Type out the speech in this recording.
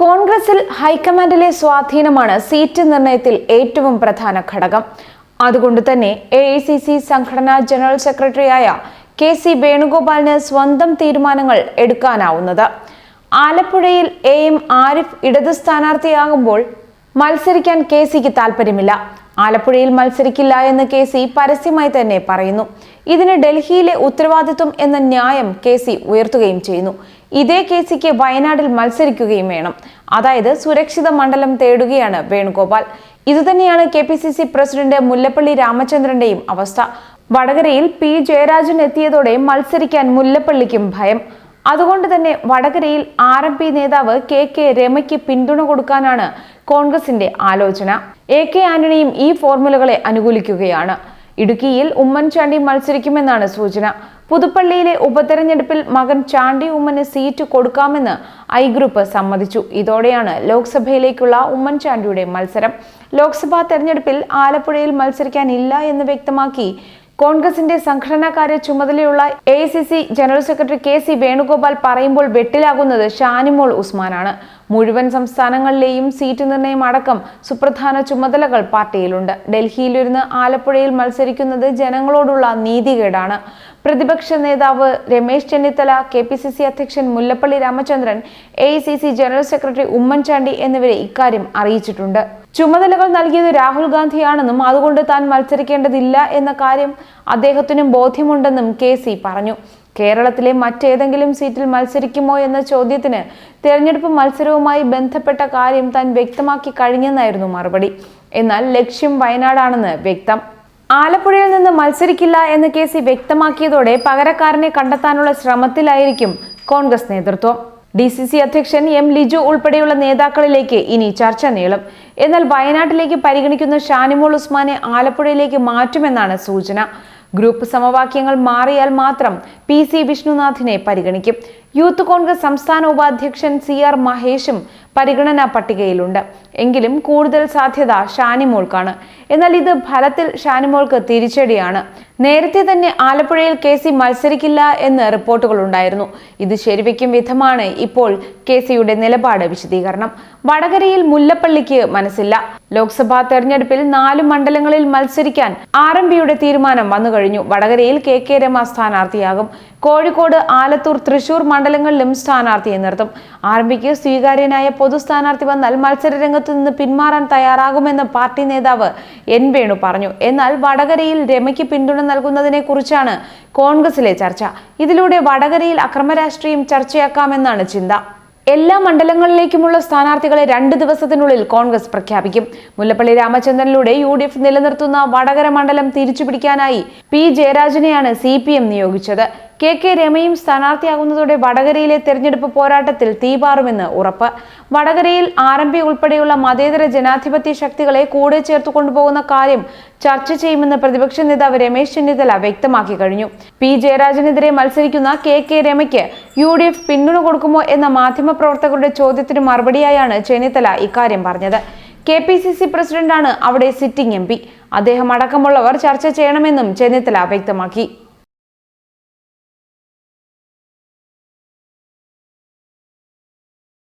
കോൺഗ്രസിൽ ഹൈക്കമാൻഡിലെ സ്വാധീനമാണ് സീറ്റ് നിർണയത്തിൽ ഏറ്റവും പ്രധാന ഘടകം. അതുകൊണ്ട് തന്നെ എ ഐ സി സി സംഘടനാ ജനറൽ സെക്രട്ടറിയായ കെ സി വേണുഗോപാലിന് സ്വന്തം തീരുമാനങ്ങൾ എടുക്കാനാവുന്നത്. ആലപ്പുഴയിൽ എ എം ആരിഫ് ഇടത് സ്ഥാനാർത്ഥിയാകുമ്പോൾ മത്സരിക്കാൻ കെ സിക്ക് താല്പര്യമില്ല ആലപ്പുഴയിൽ മത്സരിക്കില്ല എന്ന് കെ സി പരസ്യമായി തന്നെ പറയുന്നു. ഇതിന് ഡൽഹിയിലെ ഉത്തരവാദിത്വം എന്ന ന്യായം കെ സി ഉയർത്തുകയും ചെയ്യുന്നു. ഇതേ കെ സിക്ക് വയനാട്ടിൽ മത്സരിക്കുകയും വേണം. അതായത് സുരക്ഷിത മണ്ഡലം തേടുകയാണ് വേണുഗോപാൽ. ഇതുതന്നെയാണ് K P C C president Mullappally രാമചന്ദ്രന്റെയും അവസ്ഥ. വടകരയിൽ പി ജയരാജൻ എത്തിയതോടെ മത്സരിക്കാൻ മുല്ലപ്പള്ളിക്കും ഭയം. അതുകൊണ്ട് തന്നെ വടകരയിൽ ആർ എം പി നേതാവ് കെ കെ രമയ്ക്ക് പിന്തുണ കൊടുക്കാനാണ് കോൺഗ്രസിന്റെ ആലോചന. എ കെ ആന്റണിയും ഈ ഫോർമുലകളെ അനുകൂലിക്കുകയാണ്. ഇടുക്കിയിൽ ഉമ്മൻചാണ്ടി മത്സരിക്കുമെന്നാണ് സൂചന. പുതുപ്പള്ളിയിലെ ഉപതെരഞ്ഞെടുപ്പിൽ മകൻ ചാണ്ടി ഉമ്മന് സീറ്റ് കൊടുക്കാമെന്ന് ഐ ഗ്രൂപ്പ് സമ്മതിച്ചു. ഇതോടെയാണ് ലോക്സഭയിലേക്കുള്ള ഉമ്മൻചാണ്ടിയുടെ മത്സരം. ലോക്സഭാ തെരഞ്ഞെടുപ്പിൽ ആലപ്പുഴയിൽ മത്സരിക്കാനില്ല എന്ന് വ്യക്തമാക്കി കോൺഗ്രസിന്റെ സംഘടനാകാര്യ ചുമതലയുള്ള A general secretary K C Venugopal പറയുമ്പോൾ വെട്ടിലാകുന്നത് ഷാനിമോൾ ഉസ്മാനാണ്. മുഴുവൻ സംസ്ഥാനങ്ങളിലെയും സീറ്റ് നിർണയം അടക്കം സുപ്രധാന ചുമതലകൾ പാർട്ടിയിലുണ്ട്. ഡൽഹിയിലിരുന്ന് ആലപ്പുഴയിൽ മത്സരിക്കുന്നത് ജനങ്ങളോടുള്ള നീതികേടാണ്. പ്രതിപക്ഷ നേതാവ് Ramesh Chennithala K P C C അധ്യക്ഷൻ Mullappally Ramachandran A C C general secretary Oommen Chandy എന്നിവരെ ഇക്കാര്യം അറിയിച്ചിട്ടുണ്ട്. ചുമതലകൾ നൽകിയത് രാഹുൽ ഗാന്ധിയാണെന്നും അതുകൊണ്ട് താൻ മത്സരിക്കേണ്ടതില്ല എന്ന കാര്യം അദ്ദേഹത്തിനും ബോധ്യമുണ്ടെന്നും കെ സി പറഞ്ഞു. കേരളത്തിലെ മറ്റേതെങ്കിലും സീറ്റിൽ മത്സരിക്കുമോ എന്ന ചോദ്യത്തിന് തെരഞ്ഞെടുപ്പ് മത്സരവുമായി ബന്ധപ്പെട്ട കാര്യം താൻ വ്യക്തമാക്കി കഴിഞ്ഞെന്നായിരുന്നു മറുപടി. എന്നാൽ ലക്ഷ്യം വയനാടാണെന്ന് വ്യക്തം. ആലപ്പുഴയിൽ നിന്ന് മത്സരിക്കില്ല എന്ന് കെ സി വ്യക്തമാക്കിയതോടെ പകരക്കാരനെ കണ്ടെത്താനുള്ള ശ്രമത്തിലായിരിക്കും കോൺഗ്രസ് നേതൃത്വം. ഡി സി സി അധ്യക്ഷൻ എം ലിജു ഉൾപ്പെടെയുള്ള നേതാക്കളിലേക്ക് ഇനി ചർച്ച നീളും. എന്നാൽ വയനാട്ടിലേക്ക് പരിഗണിക്കുന്ന ഷാനിമോൾ ഉസ്മാനെ ആലപ്പുഴയിലേക്ക് മാറ്റുമെന്നാണ് സൂചന. ഗ്രൂപ്പ് സമവാക്യങ്ങൾ മാറിയാൽ മാത്രം പി സി വിഷ്ണുനാഥിനെ പരിഗണിക്കും. യൂത്ത് കോൺഗ്രസ് സംസ്ഥാന ഉപാധ്യക്ഷൻ സി ആർ മഹേഷും പരിഗണനാ പട്ടികയിലുണ്ട്. എങ്കിലും കൂടുതൽ സാധ്യത ഷാനിമോൾക്കാണ്. എന്നാൽ ഇത് ഫലത്തിൽ ഷാനിമോൾക്ക് തിരിച്ചടിയാണ്. നേരത്തെ തന്നെ ആലപ്പുഴയിൽ കെ സി മത്സരിക്കില്ല എന്ന് റിപ്പോർട്ടുകൾ ഉണ്ടായിരുന്നു. ഇത് ശരിവെക്കും വിധമാണ് ഇപ്പോൾ കെ സിയുടെ നിലപാട് വിശദീകരണം. വടകരയിൽ മുല്ലപ്പള്ളിക്ക് മനസ്സില്ല. ലോക്സഭാ തെരഞ്ഞെടുപ്പിൽ നാല് മണ്ഡലങ്ങളിൽ മത്സരിക്കാൻ ആർ എം പിയുടെ തീരുമാനം വന്നുകഴിഞ്ഞു. വടകരയിൽ കെ കെ രമ സ്ഥാനാർത്ഥിയാകും. കോഴിക്കോട് ആലത്തൂർ തൃശൂർ മണ്ഡലങ്ങളിലും സ്ഥാനാർത്ഥിയെ നിർത്തും. ആർ എം പിക്ക് സ്വീകാര്യനായ പൊതു സ്ഥാനാർത്ഥി വന്നാൽ മത്സര രംഗത്ത് നിന്ന് പിന്മാറാൻ തയ്യാറാകുമെന്ന് പാർട്ടി നേതാവ് എൻ വേണു പറഞ്ഞു. എന്നാൽ വടകരയിൽ രമയ്ക്ക് പിന്തുണ നൽകുന്നതിനെ കുറിച്ചാണ് കോൺഗ്രസിലെ ചർച്ച. ഇതിലൂടെ വടകരയിൽ അക്രമരാഷ്ട്രീയം ചർച്ചയാക്കാമെന്നാണ് ചിന്ത. എല്ലാ മണ്ഡലങ്ങളിലേക്കുമുള്ള സ്ഥാനാർത്ഥികളെ രണ്ട് ദിവസത്തിനുള്ളിൽ കോൺഗ്രസ് പ്രഖ്യാപിക്കും. മുല്ലപ്പള്ളി രാമചന്ദ്രനിലൂടെ യു ഡി എഫ് നിലനിർത്തുന്ന വടകര മണ്ഡലം തിരിച്ചുപിടിക്കാനായി പി ജയരാജനെയാണ് സി പി എം നിയോഗിച്ചത്. കെ കെ രമയും സ്ഥാനാർത്ഥിയാകുന്നതോടെ വടകരയിലെ തെരഞ്ഞെടുപ്പ് പോരാട്ടത്തിൽ തീപാറുമെന്ന് ഉറപ്പ്. വടകരയിൽ ആർ എം പി ഉൾപ്പെടെയുള്ള മതേതര ജനാധിപത്യ ശക്തികളെ കൂടെ ചേർത്ത് കൊണ്ടുപോകുന്ന കാര്യം ചർച്ച ചെയ്യുമെന്ന് പ്രതിപക്ഷ നേതാവ് രമേശ് ചെന്നിത്തല വ്യക്തമാക്കി കഴിഞ്ഞു. പി. ജയരാജനെതിരെ മത്സരിക്കുന്ന കെ കെ രമയ്ക്ക് യു ഡി എഫ് പിന്തുണ കൊടുക്കുമോ എന്ന മാധ്യമപ്രവർത്തകരുടെ ചോദ്യത്തിന് മറുപടിയായാണ് ചെന്നിത്തല ഇക്കാര്യം പറഞ്ഞത്. കെ പി സി സി പ്രസിഡന്റാണ് അവിടെ സിറ്റിംഗ് എം പി. അദ്ദേഹം അടക്കമുള്ളവർ ചർച്ച ചെയ്യണമെന്നും ചെന്നിത്തല വ്യക്തമാക്കി.